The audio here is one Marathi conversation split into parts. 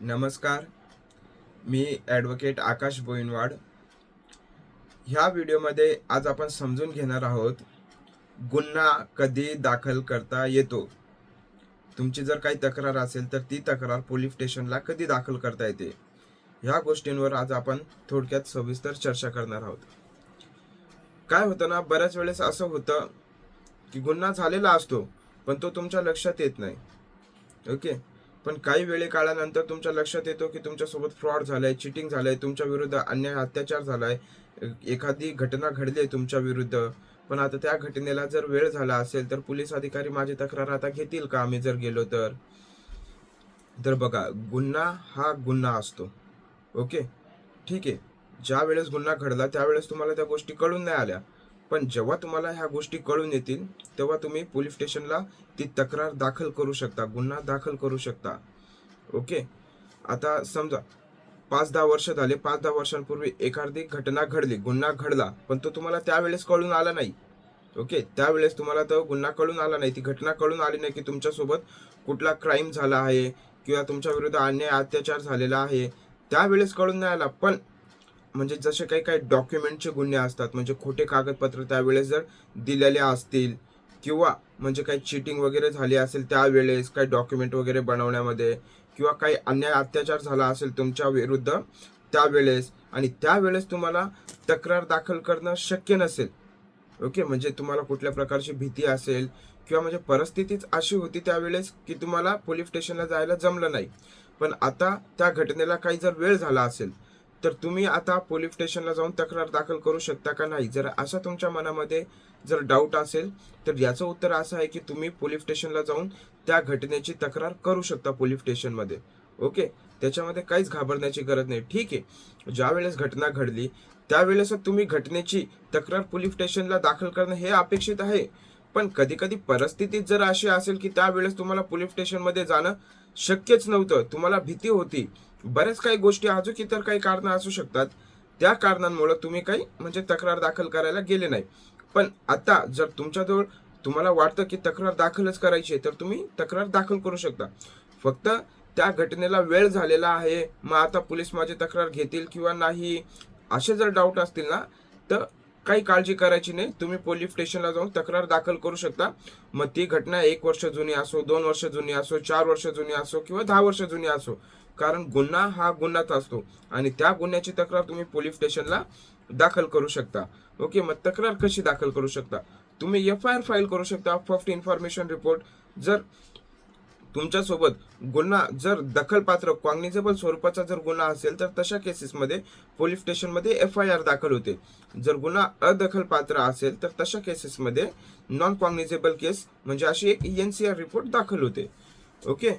नमस्कार. मी ॲडव्होकेट आकाश बोईनवाड. ह्या व्हिडिओमध्ये आज आपण समजून घेणार आहोत गुन्हा कधी दाखल करता येतो? तुमची जर काही तक्रार असेल तर ती तक्रार पोलीस स्टेशनला कधी दाखल करता येते? ह्या गोष्टींवर आज आपण थोडक्यात सविस्तर चर्चा करणार आहोत. काय होतं ना बऱ्याच वेळेस असं होतं की गुन्हा झालेला असतो पण तो तुमच्या लक्षात येत नाही. ओके? पण काही वेळे काळानंतर तुमच्या लक्षात येतो की तुमच्यासोबत फ्रॉड झालाय चिटिंग झालंय तुमच्या विरुद्ध अन्याय अत्याचार झालाय. एखादी घटना घडली आहे तुमच्या विरुद्ध पण आता त्या घटनेला जर वेळ झाला असेल तर पोलीस अधिकारी माझी तक्रार आता घेतील का? आम्ही जर गेलो तर. तर बघा गुन्हा हा गुन्हा असतो. ओके? ठीक आहे. ज्या वेळेस गुन्हा घडला त्यावेळेस तुम्हाला त्या गोष्टी कळून नाही आल्या. पण जेव्हा तुम्हाला ह्या गोष्टी कळून येतील तेव्हा तुम्ही पोलीस स्टेशनला ती तक्रार दाखल करू शकता गुन्हा दाखल करू शकता. ओके आता समजा पाच दहा वर्ष झाले पाच दहा वर्षांपूर्वी एखादी घटना घडली गुन्हा घडला पण तो तुम्हाला त्यावेळेस कळून आला नाही. ओके त्यावेळेस तुम्हाला तो गुन्हा कळून आला नाही. ती घटना कळून आली नाही की तुमच्यासोबत कुठला क्राईम झाला आहे किंवा तुमच्या विरुद्ध अन्याय अत्याचार झालेला आहे त्यावेळेस कळून नाही आला. पण म्हणजे जसे काही काही डॉक्युमेंटचे गुन्हे असतात म्हणजे खोटे कागदपत्र त्यावेळेस जर दिलेले असतील किंवा म्हणजे काही चिटिंग वगैरे झाली असेल त्यावेळेस काही डॉक्युमेंट वगैरे बनवण्यामध्ये किंवा काही अन्याय अत्याचार झाला असेल तुमच्या विरुद्ध त्यावेळेस आणि त्यावेळेस तुम्हाला तक्रार दाखल करणं शक्य नसेल. ओके? म्हणजे तुम्हाला कुठल्या प्रकारची भीती असेल किंवा म्हणजे परिस्थितीच अशी होती त्यावेळेस की तुम्हाला पोलीस स्टेशनला जायला जमलं नाही. पण आता त्या घटनेला काही जर वेळ झाला असेल तर तुम्ही आता पोलीस स्टेशनला जाऊन तक्रार दाखल करू शकता का नाही? जर असा तुमच्या मनामध्ये जर डाऊट असेल तर याचं उत्तर असं आहे की तुम्ही पोलीस स्टेशनला जाऊन त्या घटनेची तक्रार करू शकता पोलीस स्टेशनमध्ये ओके त्याच्यामध्ये काहीच घाबरण्याची गरज नाही. ठीक आहे. ज्या वेळेस घटना घडली त्यावेळेस तुम्ही घटनेची तक्रार पोलीस स्टेशनला दाखल करणं हे अपेक्षित आहे. पण कधी कधी परिस्थितीत जर अशी असेल की त्यावेळेस तुम्हाला पोलीस स्टेशनमध्ये जाणं शक्यच नव्हतं तुम्हाला भीती होती. बऱ्याच काही गोष्टी अजून इतर काही कारणं असू शकतात. त्या कारणांमुळे तुम्ही काही म्हणजे तक्रार दाखल करायला गेले नाही. पण आता जर तुमच्याजवळ तुम्हाला वाटतं की तक्रार दाखलच करायची आहे तर तुम्ही तक्रार दाखल करू शकता. फक्त त्या घटनेला वेळ झालेला आहे. मग आता पोलीस माझी तक्रार घेतील किंवा नाही असे जर डाऊट असतील ना तर काही काळजी करायची नाही. तुम्ही पोलीस स्टेशनला जाऊन तक्रार दाखल करू शकता. मग ती घटना एक वर्ष जुनी असो दोन वर्ष जुनी असो चार वर्ष जुनी असो किंवा दहा वर्ष जुनी असो. कारण गुन्हा हा गुन्हाच असतो आणि त्या गुन्ह्याची तक्रार तुम्ही पोलीस स्टेशनला दाखल करू शकता. ओके? मग तक्रार कशी दाखल करू शकता? तुम्ही एफ आय आर फाईल करू शकता फर्स्ट इन्फॉर्मेशन रिपोर्ट जर तुमच्यासोबत गुन्हा जर दखलपात्र कॉग्निझेबल स्वरूपाचा जर गुन्हा असेल तर तशा केसेसमध्ये पोलीस स्टेशनमध्ये एफ आय आर दाखल होते. जर गुन्हा अदखलपात्र असेल तर तशा केसेसमध्ये नॉन कॉग्निझेबल केस म्हणजे अशी एक एन सी आर रिपोर्ट दाखल होते. ओके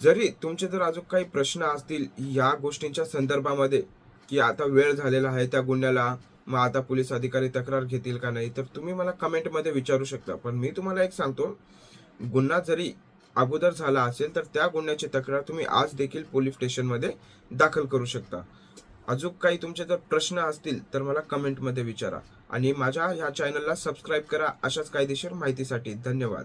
जरी तुमचे जर अजून काही प्रश्न असतील या गोष्टींच्या संदर्भामध्ये की आता वेळ झालेला आहे त्या गुन्ह्याला मग आता पोलीस अधिकारी तक्रार घेतील का नाही तर तुम्ही मला कमेंटमध्ये विचारू शकता. पण मी तुम्हाला एक सांगतो गुन्हा जरी अगोदर झाला असेल तर त्या गुन्ह्याची तक्रार तुम्ही आज देखील पोलीस स्टेशनमध्ये दाखल करू शकता. अजून काही तुमचे जर प्रश्न असतील तर मला कमेंटमध्ये विचारा. आणि माझ्या ह्या चॅनलला सबस्क्राईब करा अशाच कायदेशीर माहितीसाठी. धन्यवाद.